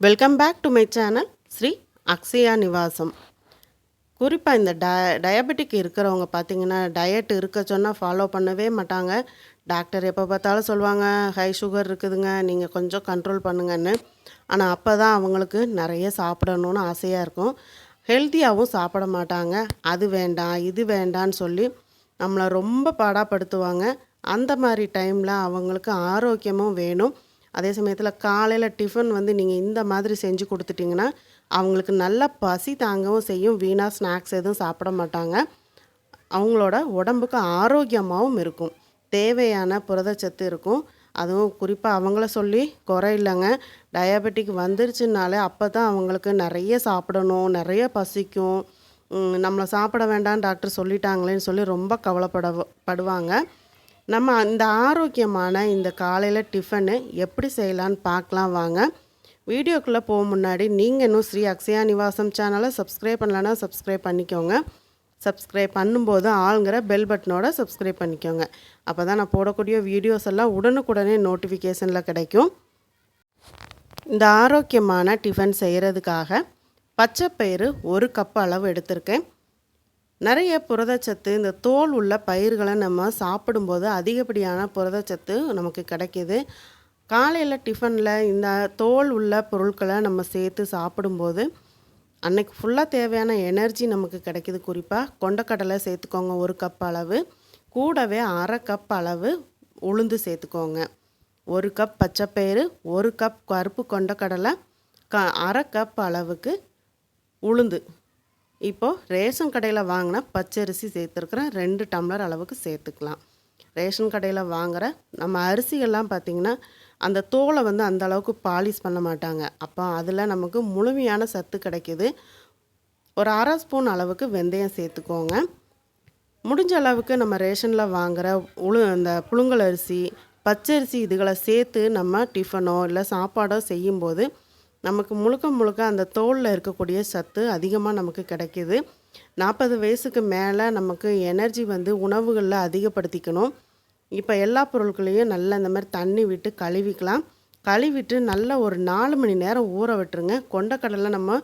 Welcome back to my channel Sri Akshaya Nivasam குறிப்பாக இந்த ட டயபெட்டிக் இருக்கிறவங்க பார்த்தீங்கன்னா டயட் இருக்க சொன்னால் ஃபாலோ பண்ணவே மாட்டாங்க. டாக்டர் எப்போ பார்த்தாலும் சொல்லுவாங்க ஹை சுகர் இருக்குதுங்க நீங்கள் கொஞ்சம் கண்ட்ரோல் பண்ணுங்கன்னு. ஆனால் அப்போ தான் அவங்களுக்கு நிறைய சாப்பிடணும்னு ஆசையாக இருக்கும். ஹெல்த்தியாகவும் சாப்பிட மாட்டாங்க. அது வேண்டாம் இது வேண்டான்னு சொல்லி நம்மளை ரொம்ப பாடாப்படுத்துவாங்க. அந்த மாதிரி டைமில் அவங்களுக்கு ஆரோக்கியமும் வேணும். அதே சமயத்தில் காலையில் டிஃபன் வந்து நீங்கள் இந்த மாதிரி செஞ்சு கொடுத்துட்டிங்கன்னா அவங்களுக்கு நல்ல பசி தாங்கவும் செய்யும். வீணாக ஸ்நாக்ஸ் எதுவும் சாப்பிட மாட்டாங்க. அவங்களோட உடம்புக்கு ஆரோக்கியமாகவும் இருக்கும். தேவையான புரதச்சத்து இருக்கும். அதுவும் குறிப்பாக அவங்கள சொல்லி குறை இல்லைங்க. டயபெட்டிக் வந்துருச்சுனாலே அப்போ தான் அவங்களுக்கு நிறைய சாப்பிடணும் நிறைய பசிக்கும். நம்மளை சாப்பிட வேண்டாம் டாக்டர் சொல்லிட்டாங்களேன்னு சொல்லி ரொம்ப கவலைப்பட படுவாங்க. நம்ம இந்த ஆரோக்கியமான இந்த காலையில் டிஃபனு எப்படி செய்யலான்னு பார்க்கலாம் வாங்க. வீடியோக்குள்ளே போக முன்னாடி நீங்கள் இன்னும் ஸ்ரீ அக்ஷயா நிவாசம் சேனலை சப்ஸ்கிரைப் பண்ணலன்னா சப்ஸ்கிரைப் பண்ணிக்கோங்க. சப்ஸ்கிரைப் பண்ணும்போது ஆளுங்கிற பெல் பட்டனோட சப்ஸ்கிரைப் பண்ணிக்கோங்க. அப்போ தான் நான் போடக்கூடிய வீடியோஸ் எல்லாம் உடனுக்குடனே நோட்டிஃபிகேஷனில் கிடைக்கும். இந்த ஆரோக்கியமான டிஃபன் செய்கிறதுக்காக பச்சைப்பயிறு ஒரு கப் அளவு எடுத்திருக்கேன். நிறைய புரதச்சத்து இந்த தோல் உள்ள பயிர்களை நம்ம சாப்பிடும்போது அதிகப்படியான புரதச்சத்து நமக்கு கிடைக்கிது. காலையில் டிஃபனில் இந்த தோல் உள்ள பொருட்களை நம்ம சேர்த்து சாப்பிடும்போது அன்னைக்கு ஃபுல்லாக தேவையான எனர்ஜி நமக்கு கிடைக்கிது. குறிப்பாக கொண்டக்கடலை சேர்த்துக்கோங்க ஒரு கப் அளவு. கூடவே அரை கப் அளவு உளுந்து சேர்த்துக்கோங்க. ஒரு கப் பச்சைப்பயிறு ஒரு கப் கருப்பு கொண்டக்கடலை க அரை கப் அளவுக்கு உளுந்து. இப்போது ரேஷன் கடையில் வாங்கின பச்சரிசி சேர்த்துருக்குறேன். ரெண்டு டம்ளர் அளவுக்கு சேர்த்துக்கலாம். ரேஷன் கடையில் வாங்குகிற நம்ம அரிசிகள்லாம் பார்த்திங்கன்னா அந்த தோலை வந்து அந்த அளவுக்கு பாலிஷ் பண்ண மாட்டாங்க. அப்போ அதில் நமக்கு முழுமையான சத்து கிடைக்கிது. ஒரு அரை ஸ்பூன் அளவுக்கு வெந்தயம் சேர்த்துக்கோங்க. முடிஞ்ச அளவுக்கு நம்ம ரேஷனில் வாங்குகிற உளு அந்த புழுங்கல் அரிசி பச்சரிசி இதுகளை சேர்த்து நம்ம டிஃபனோ இல்லை சாப்பாடோ செய்யும்போது நமக்கு முழுக்க முழுக்க அந்த தோலில் இருக்கக்கூடிய சத்து அதிகமாக நமக்கு கிடைக்கிது. நாற்பது வயசுக்கு மேலே நமக்கு எனர்ஜி வந்து உணவுகளில் அதிகப்படுத்திக்கணும். இப்போ எல்லா பொருட்களையும் நல்லா இந்த மாதிரி தண்ணி விட்டு கழுவிக்கலாம். கழுவிட்டு நல்லா ஒரு நாலு மணி நேரம் ஊற விட்டுருங்க. கொண்டக்கடலை நம்ம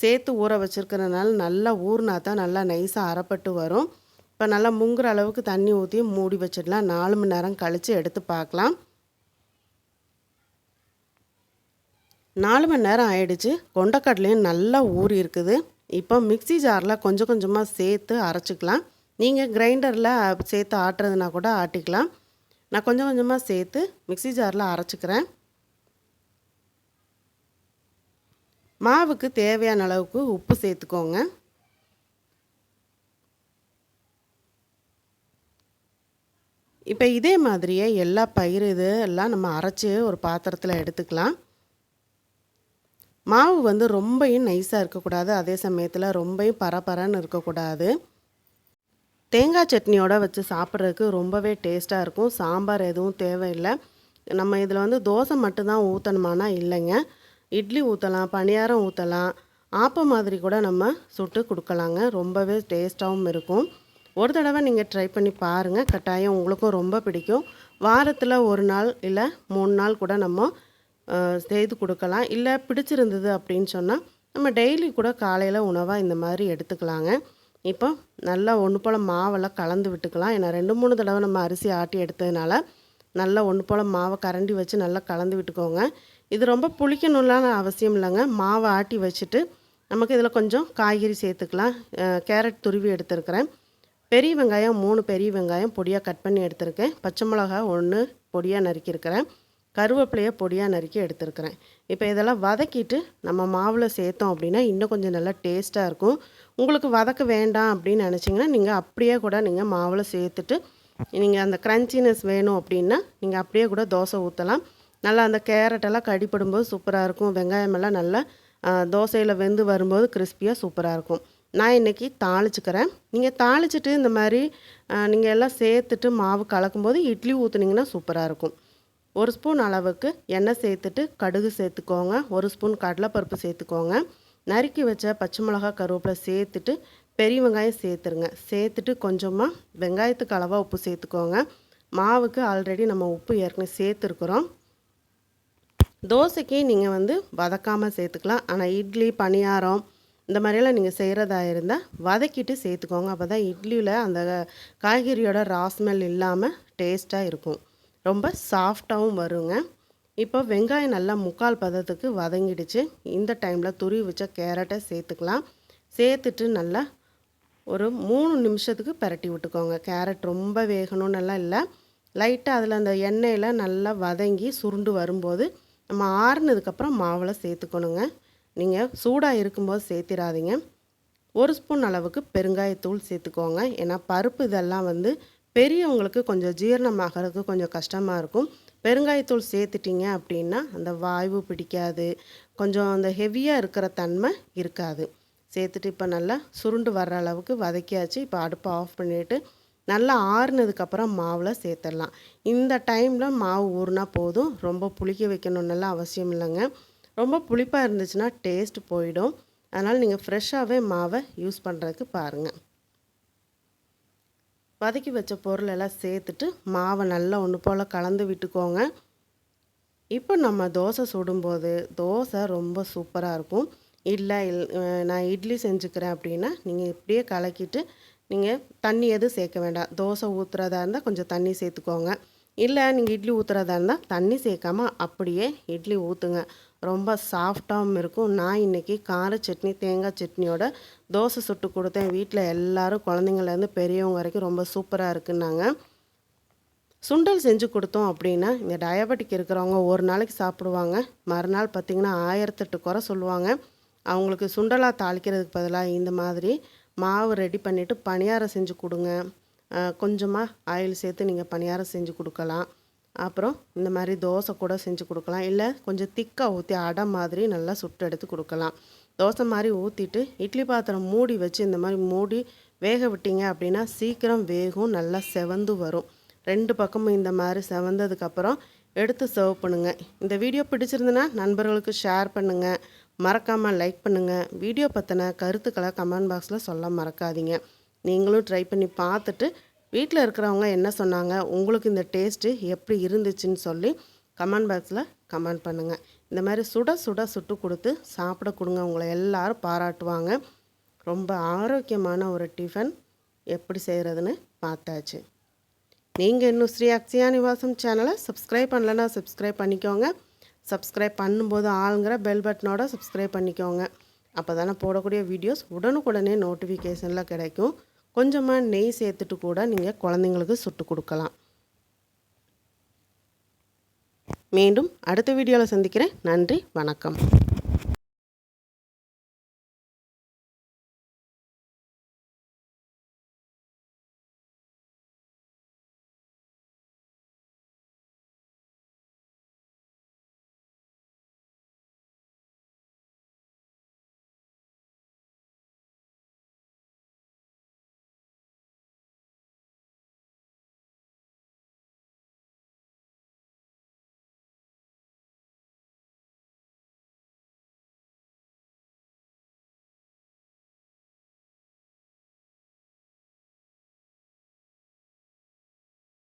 சேர்த்து ஊற வச்சுருக்கிறதுனால நல்லா ஊறினா தான் நல்லா நைஸாக அறப்பட்டு வரும். இப்போ நல்லா முங்குற அளவுக்கு தண்ணி ஊற்றி மூடி வச்சிடலாம். நாலு மணி நேரம் கழித்து எடுத்து பார்க்கலாம். நாலு மணி நேரம் ஆயிடுச்சு. கொண்டக்கடலையும் நல்லா ஊறி இருக்குது. இப்போ மிக்ஸி ஜாரில் கொஞ்சம் கொஞ்சமாக சேர்த்து அரைச்சிக்கலாம். நீங்கள் கிரைண்டரில் சேர்த்து ஆட்டுறதுனா கூட ஆட்டிக்கலாம். நான் கொஞ்சம் கொஞ்சமாக சேர்த்து மிக்சி ஜாரில் அரைச்சிக்கிறேன். மாவுக்கு தேவையான அளவுக்கு உப்பு சேர்த்துக்கோங்க. இப்போ இதே மாதிரியே எல்லா பயிர் இது எல்லாம் நம்ம அரைச்சி ஒரு பாத்திரத்தில் எடுத்துக்கலாம். மாவு வந்து ரொம்பையும் நைஸாக இருக்கக்கூடாது. அதே சமயத்தில் ரொம்பையும் பரபரன்னு இருக்கக்கூடாது. தேங்காய் சட்னியோடு வச்சு சாப்பிட்றதுக்கு ரொம்பவே டேஸ்ட்டாக இருக்கும். சாம்பார் எதுவும் தேவையில்லை. நம்ம இதில் வந்து தோசை மட்டும்தான் ஊற்றணுமானா இல்லைங்க. இட்லி ஊற்றலாம் பணியாரம் ஊற்றலாம் ஆப்பம் மாதிரி கூட நம்ம சுட்டு கொடுக்கலாங்க. ரொம்பவே டேஸ்ட்டாகவும் இருக்கும். ஒரு தடவை நீங்கள் ட்ரை பண்ணி பாருங்கள் கட்டாயம் உங்களுக்கும் ரொம்ப பிடிக்கும். வாரத்தில் ஒரு நாள் இல்லை மூணு நாள் கூட நம்ம செய்து கொடுக்கலாம். இல்லை பிடிச்சிருந்தது அப்படின்னு சொன்னால் நம்ம டெய்லி கூட காலையில் உணவாக இந்த மாதிரி எடுத்துக்கலாங்க. இப்போ நல்லா ஒன்று போல் மாவெல்லாம் கலந்து விட்டுக்கலாம். ஏன்னா ரெண்டு மூணு தடவை நம்ம அரிசி ஆட்டி எடுத்ததுனால நல்லா ஒன்று போல் மாவை கரண்டி வச்சு நல்லா கலந்து விட்டுக்கோங்க. இது ரொம்ப புளிக்கணும்லான அவசியம் இல்லைங்க. மாவை ஆட்டி வச்சுட்டு நமக்கு இதில் கொஞ்சம் காய்கறி சேர்த்துக்கலாம். கேரட் துருவி எடுத்துருக்கிறேன். பெரிய வெங்காயம் மூணு பெரிய வெங்காயம் பொடியாக கட் பண்ணி எடுத்திருக்கேன். பச்சை மிளகா ஒன்று பொடியாக நறுக்கியிருக்கிறேன். கருவேப்பிலையை பொடியாக நறுக்கி எடுத்துருக்கிறேன். இப்போ இதெல்லாம் வதக்கிட்டு நம்ம மாவில் சேர்த்தோம் அப்படின்னா இன்னும் கொஞ்சம் நல்லா டேஸ்ட்டாக இருக்கும். உங்களுக்கு வதக்க வேண்டாம் அப்படின்னு நினச்சிங்கன்னா நீங்கள் அப்படியே கூட நீங்கள் மாவில் சேர்த்துட்டு நீங்கள் அந்த க்ரன்ச்சினஸ் வேணும் அப்படின்னா நீங்கள் அப்படியே கூட தோசை ஊற்றலாம் நல்லா அந்த கேரட்டெல்லாம் கடிப்படும்போது சூப்பராக இருக்கும். வெங்காயமெல்லாம் நல்லா தோசையில் வெந்து வரும்போது கிறிஸ்பியாக சூப்பராக இருக்கும். நான் இன்றைக்கி தாளிச்சுக்கிறேன். நீங்கள் தாளிச்சிட்டு இந்த மாதிரி நீங்கள் எல்லாம் சேர்த்துட்டு மாவு கலக்கும்போது இட்லி ஊற்றுனீங்கன்னா சூப்பராக இருக்கும். ஒரு ஸ்பூன் அளவுக்கு எண்ணெய் சேர்த்துட்டு கடுகு சேர்த்துக்கோங்க. ஒரு ஸ்பூன் கடலைப்பருப்பு சேர்த்துக்கோங்க. நறுக்கி வச்ச பச்சை மிளகா கருவேப்பிலை சேர்த்துட்டு பெரிய வெங்காயம் சேர்த்துருங்க. சேர்த்துட்டு கொஞ்சமாக வெங்காயத்துக்கு அளவாக உப்பு சேர்த்துக்கோங்க. மாவுக்கு ஆல்ரெடி நம்ம உப்பு ஏற்கனவே சேர்த்துருக்குறோம். தோசைக்கு நீங்கள் வந்து வதக்காமல் சேர்த்துக்கலாம். ஆனால் இட்லி பணியாரம் இந்த மாதிரியெல்லாம் நீங்கள் செய்கிறதா இருந்தால் வதக்கிட்டு சேர்த்துக்கோங்க. அப்போ தான் இட்லியில் அந்த காய்கறியோட ராஸ்மெல் இல்லாமல் டேஸ்ட்டாக இருக்கும். ரொம்ப சாஃப்டாகவும் வருங்க. இப்போ வெங்காயம் நல்லா முக்கால் பதத்துக்கு வதங்கிடுச்சு. இந்த டைமில் துருவி வச்ச கேரட்டை சேர்த்துக்கலாம். சேர்த்துட்டு நல்லா ஒரு மூணு நிமிஷத்துக்கு பரட்டி விட்டுக்கோங்க. கேரட் ரொம்ப வேகணும்னெல்லாம் இல்லை. லைட்டாக அதில் அந்த எண்ணெயில் நல்லா வதங்கி சுருண்டு வரும்போது நம்ம ஆறுனதுக்கப்புறம் மாவில் சேர்த்துக்கணுங்க. நீங்கள் சூடாக இருக்கும்போது சேர்த்திடாதீங்க ஒரு ஸ்பூன் அளவுக்கு பெருங்காயத்தூள் சேர்த்துக்கோங்க. ஏன்னா பருப்பு இதெல்லாம் வந்து பெரியவங்களுக்கு கொஞ்சம் ஜீரணமாகிறதுக்கு கொஞ்சம் கஷ்டமாக இருக்கும். பெருங்காயத்தூள் சேர்த்துட்டிங்க அப்படின்னா அந்த வாய்வு பிடிக்காது. கொஞ்சம் அந்த ஹெவியாக இருக்கிற தன்மை இருக்காது. சேர்த்துட்டு இப்போ நல்லா சுருண்டு வர்ற அளவுக்கு வதக்கியாச்சு. இப்போ அடுப்பை ஆஃப் பண்ணிவிட்டு நல்லா ஆறுனதுக்கப்புறம் மாவில் சேர்த்துடலாம். இந்த டைமில் மாவு ஊறுனா போதும். ரொம்ப புளிக்க வைக்கணுன்னெல்லாம் அவசியம் இல்லைங்க. ரொம்ப புளிப்பாக இருந்துச்சுன்னா டேஸ்ட் போயிடும். அதனால் நீங்கள் ஃப்ரெஷ்ஷாகவே மாவை யூஸ் பண்ணுறதுக்கு பாருங்கள் வதக்கி வச்ச பொருளெல்லாம் சேர்த்துட்டு மாவை நல்லா ஒன்று போல் கலந்து விட்டுக்கோங்க. இப்போ நம்ம தோசை சுடும்போது தோசை ரொம்ப சூப்பராக இருக்கும். இல்லை இல் நான் இட்லி செஞ்சுக்கிறேன் அப்படின்னா நீங்கள் இப்படியே கலக்கிட்டு நீங்கள் தண்ணி எதுவும் சேர்க்க வேண்டாம். தோசை ஊற்றுறதா இருந்தால் கொஞ்சம் தண்ணி சேர்த்துக்கோங்க. இல்லை நீங்கள் இட்லி ஊற்றுறதா இருந்தால் தண்ணி சேர்க்காம அப்படியே இட்லி ஊற்றுங்க ரொம்ப சாஃப்டாகவும் இருக்கும். நான் இன்றைக்கி கார சட்னி தேங்காய் சட்னியோட தோசை சுட்டு கொடுத்தேன். வீட்டில் எல்லோரும் குழந்தைங்கள்லேருந்து பெரியவங்க வரைக்கும் ரொம்ப சூப்பராக இருக்குன்னாங்க. சுண்டல் செஞ்சு கொடுத்தோம் அப்படின்னா இந்த டயபெட்டிக் இருக்கிறவங்க ஒரு நாளைக்கு சாப்பிடுவாங்க. மறுநாள் பார்த்திங்கன்னா ஆயிரத்தெட்டு குறை சொல்லுவாங்க. அவங்களுக்கு சுண்டலாக தாளிக்கிறதுக்கு பதிலாக இந்த மாதிரி மாவு ரெடி பண்ணிவிட்டு பணியாரம் செஞ்சு கொடுங்க. கொஞ்சமாக ஆயில் சேர்த்து நீங்கள் பணியாரம் செஞ்சு கொடுக்கலாம். அப்புறம் இந்த மாதிரி தோசை கூட செஞ்சு கொடுக்கலாம். இல்லை கொஞ்சம் திக்காக ஊற்றி அடை மாதிரி நல்லா சுட்டு எடுத்து கொடுக்கலாம். தோசை மாதிரி ஊற்றிட்டு இட்லி பாத்திரம் மூடி வச்சு இந்த மாதிரி மூடி வேக விட்டீங்க அப்படின்னா சீக்கிரம் வேகும் நல்லா செவந்து வரும். ரெண்டு பக்கமும் இந்த மாதிரி செவந்ததுக்கப்புறம் எடுத்து சர்வ் பண்ணுங்கள் இந்த வீடியோ பிடிச்சிருந்துன்னா நண்பர்களுக்கு ஷேர் பண்ணுங்கள் மறக்காமல் லைக் பண்ணுங்கள் வீடியோ பற்றின கருத்துக்களை கமெண்ட் பாக்ஸில் சொல்ல மறக்காதீங்க. நீங்களும் ட்ரை பண்ணி பார்த்துட்டு வீட்டில் இருக்கிறவங்க என்ன சொன்னாங்க? உங்களுக்கு இந்த டேஸ்ட்டு எப்படி இருந்துச்சுன்னு சொல்லி கமெண்ட் பாக்ஸில் கமெண்ட் பண்ணுங்கள் இந்த மாதிரி சுட சுட சுட்டு கொடுத்து சாப்பிட கொடுங்க. உங்களை எல்லோரும் பாராட்டுவாங்க. ரொம்ப ஆரோக்கியமான ஒரு டிஃபன் எப்படி செய்கிறதுன்னு பார்த்தாச்சு. நீங்கள் இன்னும் ஸ்ரீ அக்ஷயா நிவாசம் சேனலை சப்ஸ்கிரைப் பண்ணலன்னா சப்ஸ்கிரைப் பண்ணிக்கோங்க. சப்ஸ்கிரைப் பண்ணும்போது ஆளுங்கிற பெல் பட்டனோட சப்ஸ்கிரைப் பண்ணிக்கோங்க. அப்போ தானே போடக்கூடிய வீடியோஸ் உடனுக்குடனே நோட்டிஃபிகேஷனில் கிடைக்கும். கொஞ்சமாக நெய் சேர்த்துட்டு கூட நீங்கள் குழந்தைங்களுக்கு சுட்டு கொடுக்கலாம். மீண்டும் அடுத்த வீடியோவில் சந்திக்கிறேன். நன்றி வணக்கம்.